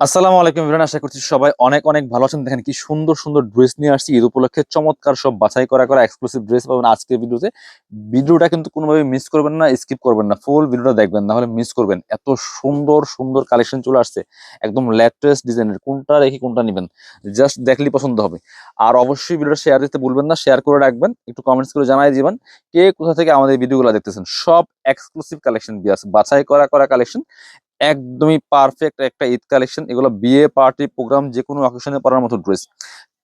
আসসালামু আলাইকুম বিরান আশা করছি সবাই অনেক অনেক ভালো আছেন। দেখেন কি সুন্দর সুন্দর ড্রেস নিয়ে আসছি। ঈদ উপলক্ষে চমৎকার সব বাছাই করা করা এক্সক্লুসিভ ড্রেস পাবেন আজকের ভিডিওতে। ভিডিওটা কিন্তু কোনোভাবে মিস করবেন না স্কিপ করবেন না। ফুল ভিডিওটা দেখবেন না হলে মিস করবেন। এত সুন্দর সুন্দর কালেকশন চলে আসছে। একদম লেটেস্ট ডিজাইনের কোনটা রেখে কোনটা নেবেন? জাস্ট দেখলেই পছন্দ হবে। আর অবশ্যই ভিডিওটা শেয়ার দিতে ভুলবেন না। শেয়ার করে রাখবেন। একটু কমেন্টস করে জানাই দিবেন, কে কোথা থেকে আমাদের ভিডিওগুলো দেখতেছেন? সব এক্সক্লুসিভ কালেকশন বিয়াস বাছাই করা করা কালেকশন একদমই পারফেক্ট একটা ঈদ কালেকশন এগুলো বিয়ে পার্টি প্রোগ্রাম যে কোনো অকেশনে পরার মতো ড্রেস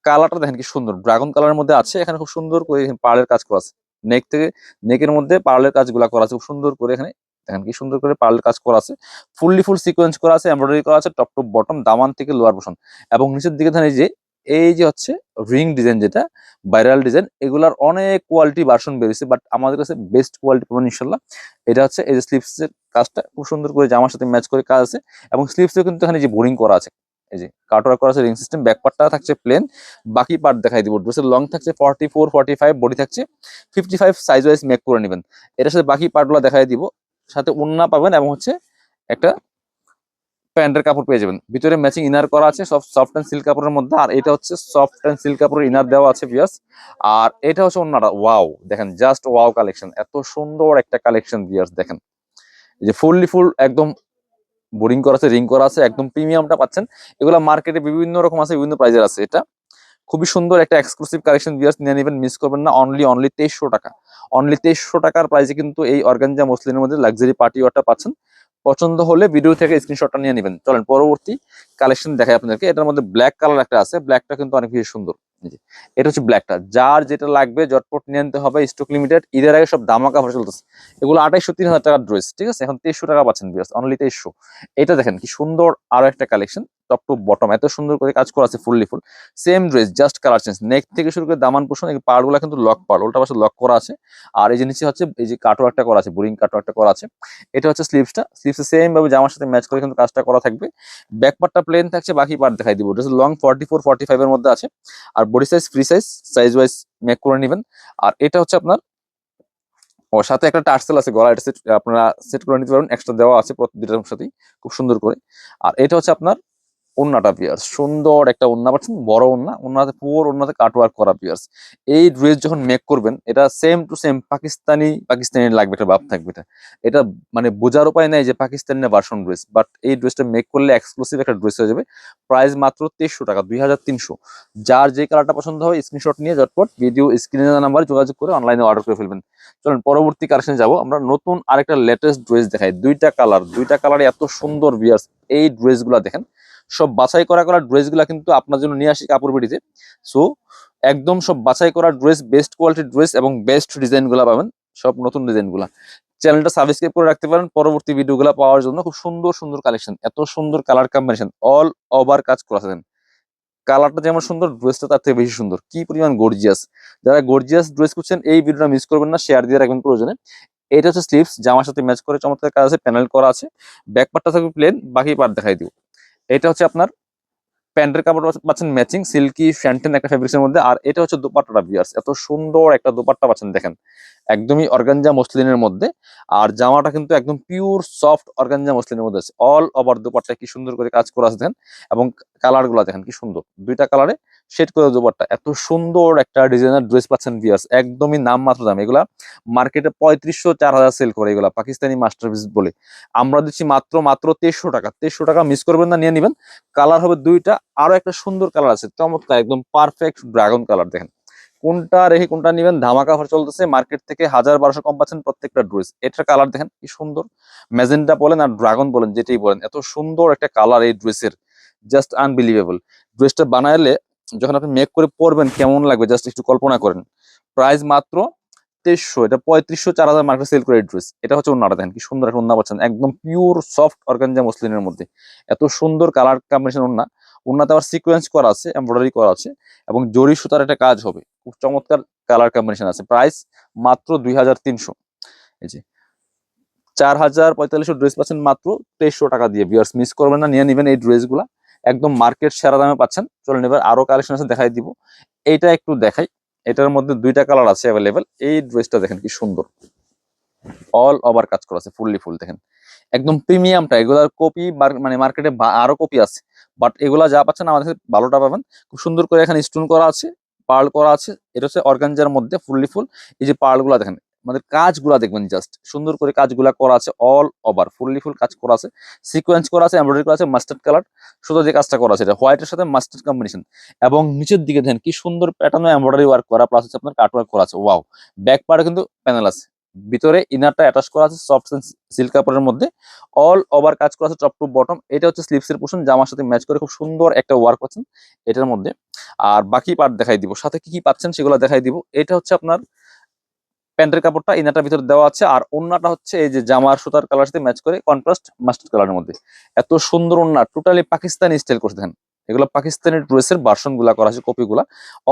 কালারটা দেখেন কি সুন্দর। ড্রাগন কালারের মধ্যে আছে, এখানে খুব সুন্দর করে পার্লের কাজ করা আছে। নেক থেকে নেকের মধ্যে পার্লের কাজগুলো করা আছে। খুব সুন্দর করে এখানে, দেখেন কি সুন্দর করে পার্লের কাজ করা আছে। ফুললি ফুল সিকোয়েন্স করা আছে এমব্রয়ডারি করা আছে টপ টপ বটম দামান থেকে লোয়ার পোশন এবং নিচের দিকে ধরেন এই যে এই যে হচ্ছে রিং ডিজাইন যেটা ভাইরাল ডিজাইন এগুলার অনেক কোয়ালিটি ভার্সন বেরিয়েছে বাট আমাদের কাছে বেস্ট কোয়ালিটি পাবেন ইনশাল্লাহ। এটা হচ্ছে এই যে স্লিপসের কাজটা, খুব সুন্দর করে জামার সাথে ম্যাচ করে কাজ আছে, এবং স্লিপসেও কিন্তু এখানে যে বোরিং করা আছে। এই যে কাটওয়ার করা আছে রিং সিস্টেম ব্যাক পার্টটা থাকছে প্লেন বাকি পার্ট দেখাই দিব। ড্রেসের লং থাকছে forty four forty five body থাকছে fifty five size wise make করে নেবেন। এটার সাথে বাকি পার্টগুলো দেখাই দিব, সাথে ওন্না পাবেন, এবং হচ্ছে একটা প্যান্টের কাপড় পেয়ে যাবেন। ভিতরে ম্যাচিং ইনার করা আছে, সব সফট অ্যান্ড সিল্ক কাপড়ের মধ্যে, আর এটা হচ্ছে সফট অ্যান্ড সিল্ক কাপড়ের ইনার দেওয়া আছে বিয়াস আর এটা হচ্ছে অন্যটা ওয়াও দেখেন জাস্ট ওয়াও কালেকশন এত সুন্দর একটা কালেকশন বিয়াস দেখেন। এই যে ফুললি ফুল একদম বোরিং করা আছে রিং করা আছে, একদম প্রিমিয়ামটা পাচ্ছেন। এগুলো মার্কেটে বিভিন্ন রকম আছে, বিভিন্ন প্রাইজের আছে এটা। খুবই সুন্দর একটা এক্সক্লুসিভ কালেকশন বিয়ার্স নিয়ে নেবেন মিস করবেন না অনলি অনলি তেইশশো টাকা। অনলি তেইশশো টাকার প্রাইসে কিন্তু এই অর্গানজা মসলিনের মধ্যে লাক্সারি পার্টি ওয়ারটা পাচ্ছেন। পছন্দ হলে ভিডিও থেকে স্ক্রিনশটটা নিয়ে নেবেন। চলেন, পরবর্তী কালেকশন দেখাই আপনাদেরকে। এটার মধ্যে ব্ল্যাক কালার একটা আছে। ব্ল্যাকটা কিন্তু অনেক বেশি সুন্দর। এটা হচ্ছে ব্ল্যাকটা যার যেটা লাগবে জটপট নিয়ে আনতে হবে স্টক লিমিটেড ঈদের আগে সব দামা কাপড় চলতেছে। এগুলো আঠাইশো তিন হাজার টাকার ড্রেস ঠিক আছে? এখন তেইশশো টাকা পাচ্ছেন বিয়াস অনলি তেইশশো। এটা দেখেন কি সুন্দর আরও একটা কালেকশন টপ টু বটম। এত সুন্দর করে কাজ করা আছে fully full. Same dress, just colour change. Neck থেকে শুরু করে দামান পোষণ পাড়গুলো কিন্তু লক পাড়, উল্টা পাশে লক করা আছে। আর এই যে নিচে হচ্ছে, এই যে কাটো একটা করা আছে, বোরিং কাটো একটা করা আছে। এটা হচ্ছে স্লিভসটা। স্লিভসে সেম ভাবে জামার সাথে ম্যাচ করে কিন্তু কাজটা করা থাকবে। ব্যাক পার্টটা প্লেন থাকছে, বাকি পার্ট দেখাই দিব। Dress long forty four forty ফাইভের মধ্যে আছে। আর body size free size size wise make করে নেবেন। আর এটা হচ্ছে আপনার, ও সাথে একটা টার্সেল আছে গলা এটা set- আপনারা সেট করে নিতে পারবেন। এক্সট্রা দেওয়া আছে প্রতিটার সাথেই। খুব সুন্দর করে। আর এটা হচ্ছে আপনার ওন্নাটা পিয়ার্স সুন্দর একটা ওন্না পাচ্ছেন বড় ওন্না, ওন্নাতে পুরো ওন্নাতে কাটওয়ার্ক করা পিয়ার্স এই ড্রেস যখন মেক করবেন, এটা same to same Pakistani Pakistani লাগবে, এটা ভাব থাকবে এটা। এটা মানে বোঝার উপায় নাই যে পাকিস্তানি না ভার্সন ড্রেস বাট এই ড্রেসটা মেক করলে এক্সক্লুসিভ একটা ড্রেস হয়ে যাবে। প্রাইস মাত্র তেইশশো টাকা, দুই হাজার তিনশো। যার যে কালারটা পছন্দ হয় স্ক্রিনশট নিয়ে ঝটপট ভিডিও স্ক্রিনে নাম্বার যোগাযোগ করে অনলাইনে অর্ডার করে ফেলবেন। চলুন, পরবর্তী কালেকশনে যাব। আমরা নতুন আরেকটা লেটেস্ট ড্রেস দেখাই। দুইটা কালার দুইটা কালারে এত সুন্দর বিয়ার্স এই ড্রেসগুলো দেখেন সব বাছাই করা করা ড্রেসগুলো কিন্তু আপনার জন্য নিয়ে আসি কাপড় বিড়িতে। সো একদম সব বাছাই করা ড্রেস বেস্ট কোয়ালিটির ড্রেস এবং বেস্ট ডিজাইনগুলো পাবেন, সব নতুন ডিজাইনগুলো। চ্যানেলটা সাবস্ক্রাইব করে রাখতে পারেন, পরবর্তী ভিডিওগুলো পাওয়ার জন্য খুব সুন্দর সুন্দর কালেকশন এত সুন্দর কালার কম্বিনেশন অল ওভার কাজ করা আছেন কালারটা যেমন সুন্দর, ড্রেসটা তার থেকে বেশি সুন্দর। কি পরিমাণ গর্জিয়াস যারা গর্জিয়াস ড্রেস করছেন এই ভিডিওটা মিস করবেন না শেয়ার দিয়ে রাখবেন প্রয়োজনে। এটা হচ্ছে স্লিপস জামার সাথে ম্যাচ করে চমৎকার কাজ আছে প্যানেল করা আছে। ব্যাক পার্টটা থাকবে প্লেন বাকি পার্ট দেখাই দিব। এটা হচ্ছে আপনার প্যান্টের কাপড় পাচ্ছেন ম্যাচিং সিল্কি ফ্যান্টেন একটা ফেব্রিক্সের মধ্যে। আর এটা হচ্ছে দোপাট্টাটা বিয়ার্স এত সুন্দর একটা দোপাট্টা পাচ্ছেন, দেখেন। একদমই অর্গানজা মসলিনের মধ্যে। আর জামাটা কিন্তু একদম পিওর সফট অর্গানজা মসলিনের মধ্যে আছে। অল ওভার দোপাট্টা কি সুন্দর করে কাজ করে দেখেন। এবং কালারগুলা, দেখেন কি সুন্দর। দুইটা কালারে শেড করে দোপাট্টা। এত সুন্দর একটা ডিজাইনার ড্রেস পাচ্ছেন বিয়ার্স একদমই নাম মাত্র দাম। এগুলা মার্কেটে পঁয়ত্রিশশো চার হাজার সেল করে এগুলা, পাকিস্তানি মাস্টারপিস বলে। আমরা দিচ্ছি মাত্র মাত্র তেইশশো টাকা। তেইশশো টাকা মিস করবেন না, নিয়ে নেবেন। কালার হবে দুইটা। আরও একটা সুন্দর কালার আছে। চমৎকার, একদম পারফেক্ট ড্রাগন কালার দেখেন। কোনটা রেখে কোনটা নেবেন? ধামাকা অফার চলতেছে। মার্কেট থেকে হাজার বারোশো কম পাচ্ছেন প্রত্যেকটা ড্রেস এটার কালার দেখেন, কি সুন্দর। ম্যাজেন্টা বলেন আর ড্রাগন বলেন, যেটাই বলেন। এত সুন্দর একটা কালার এই ড্রেসের জাস্ট আনবিলিভেবল ড্রেসটা বানাইলে যখন আপনি মেক করে পরবেন কেমন লাগবে জাস্ট একটু কল্পনা করেন। প্রাইস মাত্র তেইশশো, এটা পঁয়ত্রিশশো, চার হাজার মার্কেট সেল করে ড্রেস এটা হচ্ছে ওনাটা দেখেন, কি সুন্দর একটা ওন্না পাচ্ছেন একদম পিওর সফট অর্গানজা মসলিনের মধ্যে। এত সুন্দর কালার কম্বিনেশন ওন্না ওন্নাতে আবার সিকোয়েন্স করা আছে এমব্রয়ডারি করা আছে, এবং জরি সুতার একটা কাজ হবে। খুব চমৎকার কালার কম্বিনেশন আছে। প্রাইস মাত্র দুই হাজার তিনশো। এই যে, চার হাজার পঁয়তাল্লিশশো ড্রেস পাচ্ছেন মাত্র তেইশশো টাকা দিয়ে। বিয়ার্স মিস করবেন না, নিয়ে নেবেন এই ড্রেসগুলা একদম মার্কেট সেরা দামে পাচ্ছেন। চলেন এবার আরও কালেকশন আছে, দেখাই দিব। এইটা একটু দেখাই। এটার মধ্যে দুইটা কালার আছে অ্যাভেলেবেল এই ড্রেসটা দেখেন কি সুন্দর। অল ওভার কাজ করা আছে ফুললি ফুল দেখেন। একদম প্রিমিয়ামটা এগুলার কপি মানে মার্কেটে আরও কপি আছে। বাট এগুলা যা পাচ্ছেন আমাদের কাছে ভালোটা পাবেন। খুব সুন্দর করে এখানে স্টোন করা আছে পার্ল করা আছে। এটা হচ্ছে অর্গানজার মধ্যে ফুললি ফুল এই যে পার্লগুলো দেখেন আমাদের কাজগুলা দেখবেন জাস্ট সুন্দর করে কাজগুলা করা আছে অল ওভার ফুললি ফুল কাজ করা আছে সিকোয়েন্স করা আছে এমব্রয়ডারি করা আছে মাস্টার্ড কালার শুধু যে কাজটা করা আছে, এটা হোয়াইটের সাথে মাস্টার্ড কম্বিনেশন এবং নিচের দিকে দেখেন কি সুন্দর প্যাটার্ন এমব্রয়ডারি ওয়ার্ক করা প্লাস হচ্ছে আপনার কাট ওয়ার্ক করা আছে ওয়াও ব্যাক পার্টে কিন্তু প্যানেল আছে, ভিতরে ইনারটা অ্যাটাচ করা আছে সফট সিল্ক কাপড়ের মধ্যে অল ওভার কাজ করা আছে টপ টু বটম এটা হচ্ছে স্লিপসের পোর্শন জামার সাথে ম্যাচ করে খুব সুন্দর একটা ওয়ার্ক পাচ্ছেন, এটার মধ্যে, আর বাকি পার্ট দেখাই দিব, সাথে কি কি পাচ্ছেন সেগুলো দেখাই দিব, এটা হচ্ছে আপনার প্যান্টের কাপড়টা ইনারটার ভিতরে দেওয়া আছে। আর ওন্নাটা হচ্ছে এই যে জামার সুতার কালার সাথে ম্যাচ করে কন্ট্রাস্ট মাস্টার্ড কালারের মধ্যে। এত সুন্দর ওন্না টোটালি পাকিস্তানি স্টাইল করতে দেখেন। এগুলো পাকিস্তানি ড্রেসের ভার্সনগুলা করা আছে কপি গুলা।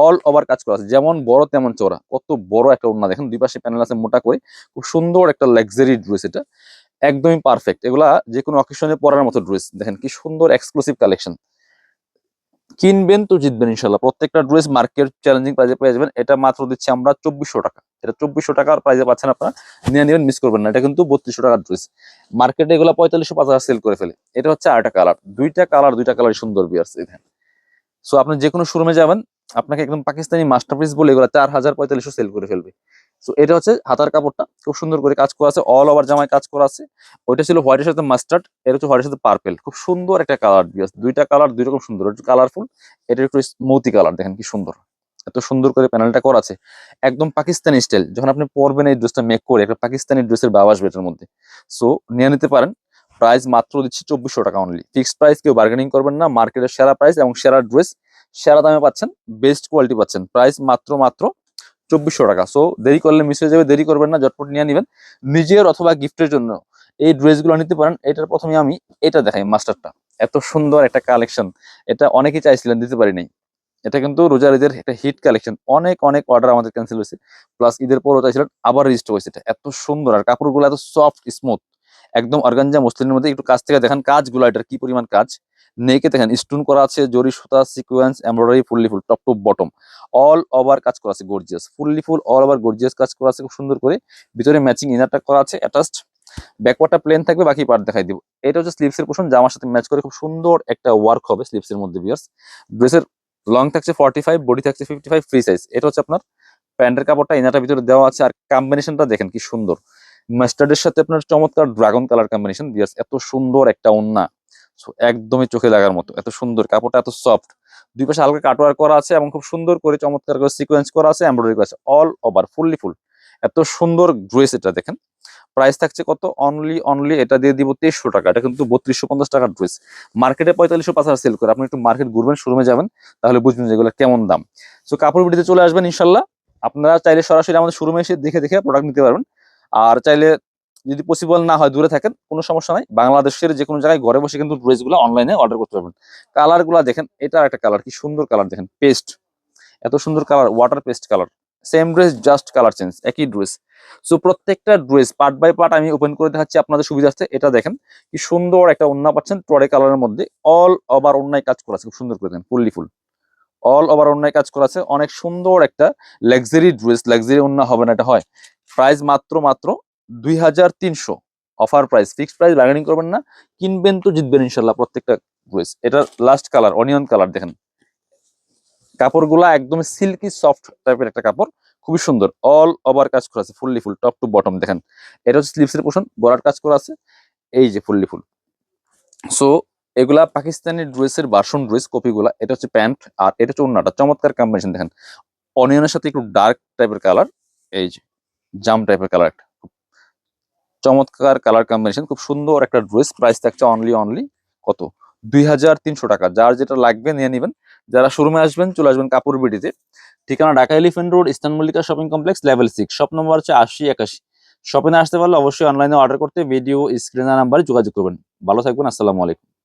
অল ওভার কাজ করা আছে। যেমন বড়, তেমন চওড়া। কত বড় একটা ওন্না দেখেন দুই পাশে প্যানেল আছে মোটা করে খুব সুন্দর একটা লাক্সারি ড্রেস এটা। একদমই পারফেক্ট এগুলা যে কোনো অকেশনে পরার মতো ড্রেস দেখেন কি সুন্দর এক্সক্লুসিভ কালেকশন কিনবেন তো জিতবেন ইনশাল্লাহ। প্রত্যেকটা ড্রেস মার্কেট চ্যালেঞ্জিং প্রাইজে পেয়ে যাবেন। এটা মাত্র দিচ্ছি আমরা চব্বিশশো টাকা। এটা চব্বিশশো টাকার প্রাইজে পাচ্ছেন আপনারা। নিয়ে নেবেন মিস করবেন না। এটা কিন্তু বত্রিশশো টাকার ড্রেস মার্কেটে এগুলো পঁয়তাল্লিশশো, পাঁচ হাজার সেল করে ফেলে। এটা হচ্ছে আরেকটা কালার দুইটা কালার দুইটা কালার সুন্দর বিয়ার্স এখানে সো আপনি যে কোনো শোরুমে যাবেন, আপনাকে একদম পাকিস্তানি মাস্টারপিস বলে এগুলো চার হাজার, পঁয়তাল্লিশশো সেল করে ফেলবে। সো এটা হচ্ছে হাতার কাপড়টা। খুব সুন্দর করে কাজ করা আছে। অল ওভার জামায় কাজ করা আছে। ওইটা ছিল হোয়াইটের সাথে মাস্টার্ড এটা হচ্ছে হোয়াইটের সাথে পার্পেল খুব সুন্দর একটা কালার দুইটা কালার দুই রকম সুন্দর। কালারফুল এটা একটু মৌতি কালার দেখেন কি সুন্দর। এত সুন্দর করে প্যানেলটা করা আছে, একদম পাকিস্তানি স্টাইল যখন আপনি পরবেন এই ড্রেসটা মেক করে, একটা পাকিস্তানি ড্রেসের বাবা আসবে এটার মধ্যে। সো নিয়ে নিতে পারেন। প্রাইস মাত্র দিচ্ছি চব্বিশশো টাকা অনলি ফিক্সড প্রাইস কেউ বার্গেনিং করবেন না মার্কেটের সেরা প্রাইস এবং সেরা ড্রেস সেরা দামে পাচ্ছেন বেস্ট কোয়ালিটি পাচ্ছেন। প্রাইস মাত্র মাত্র চব্বিশশো টাকা। সো দেরি করলে মিস হয়ে যাবে, দেরি করবেন না জটপট নিয়ে নেবেন। নিজের অথবা গিফটের জন্য এই ড্রেসগুলো নিতে পারেন। এটার প্রথমে আমি এটা দেখাই মাস্টারটা এত সুন্দর একটা কালেকশন এটা অনেকেই চাইছিলেন, দিতে পারি নাই এটা কিন্তু রোজার ঈদের একটা হিট কালেকশন অনেক অনেক অর্ডার আমাদের ক্যান্সেল হয়েছে। প্লাস ঈদের পরও চাইছিলেন আবার রেজিস্টার হয়েছে। এটা এত সুন্দর আর কাপড়গুলো এত সফট স্মুথ একদম অর্গানজা মুসলিমের মধ্যে একটু কাজ থেকে দেখেন কাজগুলো, এটার কি পরিমাণ কাজ। নেকে দেখেন স্টোন করা আছে, জরি, সুতা sequence embroidery fully full top to bottom all over কাজ করা আছে gorgeous fully full all over gorgeous কাজ করা আছে, খুব সুন্দর করে। ভিতরে ম্যাচিং ইনারটা করা আছে অ্যাটাচড ব্যাকওয়ার্ডটা প্লেন থাকবে, বাকি পার্ট দেখাই দিব। এটা হচ্ছে স্লিপসের পোর্শন জামার সাথে ম্যাচ করে খুব সুন্দর একটা ওয়ার্ক হবে স্লিপসের মধ্যে বিয়ার্স ড্রেসের লং থাকছে ফর্টি ফাইভ বডি থাকছে ফিফটি ফাইভ ফ্রি সাইজ এটা হচ্ছে আপনার প্যান্টের কাপড়টা ইনারটার ভিতরে দেওয়া আছে। আর কম্বিনেশনটা দেখেন কি সুন্দর। মাস্টার্ডের সাথে আপনার চমৎকার ড্রাগন কালার কম্বিনেশন বিয়ার্স এত সুন্দর একটা ওন্না একদমই চোখে লাগার মতো। এত সুন্দর। কাপড়টা এত সফট দুই পাশে হালকা কাটওয়ার করা আছে এবং খুব সুন্দর করে চমৎকার করে সিকোয়েন্স করা আছে। এমব্রয়ডারি করা আছে। অল ওভার ফুললি ফুল এত সুন্দর ড্রেস এটা দেখেন। প্রাইস থাকছে কত? অনলি অনলি এটা দিয়ে দিব তেইশশো টাকা। এটা কিন্তু বত্রিশশো পঞ্চাশ টাকার ড্রেস মার্কেটে পঁয়তাল্লিশশো পাঁচ হাজার সেল করে। আপনি একটু মার্কেট ঘুরবেন শোরুমে যাবেন, তাহলে বুঝবেন যে এগুলো কেমন দাম। সো কাপড় বিটিতে চলে আসবেন ইনশাল্লাহ। আপনারা চাইলে সরাসরি আমাদের শোরুমে এসে দেখে দেখে প্রোডাক্ট নিতে পারবেন। আর চাইলে যদি পসিবল না হয়, দূরে থাকেন, কোনো সমস্যা নাই। বাংলাদেশের যে কোনো জায়গায় ঘরে বসে কিন্তু ড্রেসগুলো অনলাইনে অর্ডার করতে পারবেন। কালারগুলো দেখেন এটা একটা কালার কি সুন্দর কালার দেখেন পেস্ট এত সুন্দর colour water paste colour same dress just colour change একই ড্রেস সো প্রত্যেকটা ড্রেস পার্ট বাই পার্ট আমি ওপেন করে দেখাচ্ছি, আপনাদের সুবিধার্থে এটা দেখেন, কি সুন্দর একটা ওন্না পাচ্ছেন টরে কালারের মধ্যে অল ওভার অন্যায় কাজ করা আছে, খুব সুন্দর করে দেখেন ফুললি ফুল অল ওভার অন্যায় কাজ করা আছে, অনেক সুন্দর একটা লাক্সারি ড্রেস লাক্সারি অন্য হবে না, এটা হয়। প্রাইস মাত্র মাত্র দুই হাজার তিনশো offer price fixed price bargaining করবেন না, কিনবেন তো জিতবেন ইনশাল্লাহ প্রত্যেকটা ড্রেস এটা লাস্ট কালার অনিয়ন কালার দেখেন। কাপড়গুলা একদম সিল্কি সফট টাইপের একটা কাপড়, খুবই সুন্দর অল ওভার কাজ করা আছে fully full top to bottom দেখেন। এটা হচ্ছে স্লিভসের পোর্শন বড়ার কাজ করা আছে, এই যে ফুললি ফুল সো এগুলা পাকিস্তানি ড্রেসের বাসন ড্রেস কপিগুলা, এটা হচ্ছে প্যান্ট, আর এটা হচ্ছে অন্যটা চমৎকার কম্বিনেশন দেখেন। অনিয়নের সাথে একটু ডার্ক টাইপের কালার এই যে, জাম টাইপের কালার একটা চমৎকার কালার কম্বিনেশন খুব সুন্দর একটা ড্রেস প্রাইস থাকছে অনলি অনলি কত? দুই হাজার তিনশো টাকা। যার যেটা লাগবে নিয়ে নেবেন। যারা শোরুমে আসবেন, চলে আসবেন কাপুর বিডিতে। ঠিকানা Dhaka Elephant Road Eastern Mallika shopping complex, level six. Shop number হচ্ছে আশি একাশি। শপিংয়ে আসতে পারলে অবশ্যই অনলাইনে অর্ডার করতে ভিডিও স্ক্রিনার নাম্বারে যোগাযোগ করবেন। ভালো থাকবেন, আসসালামু আলাইকুম।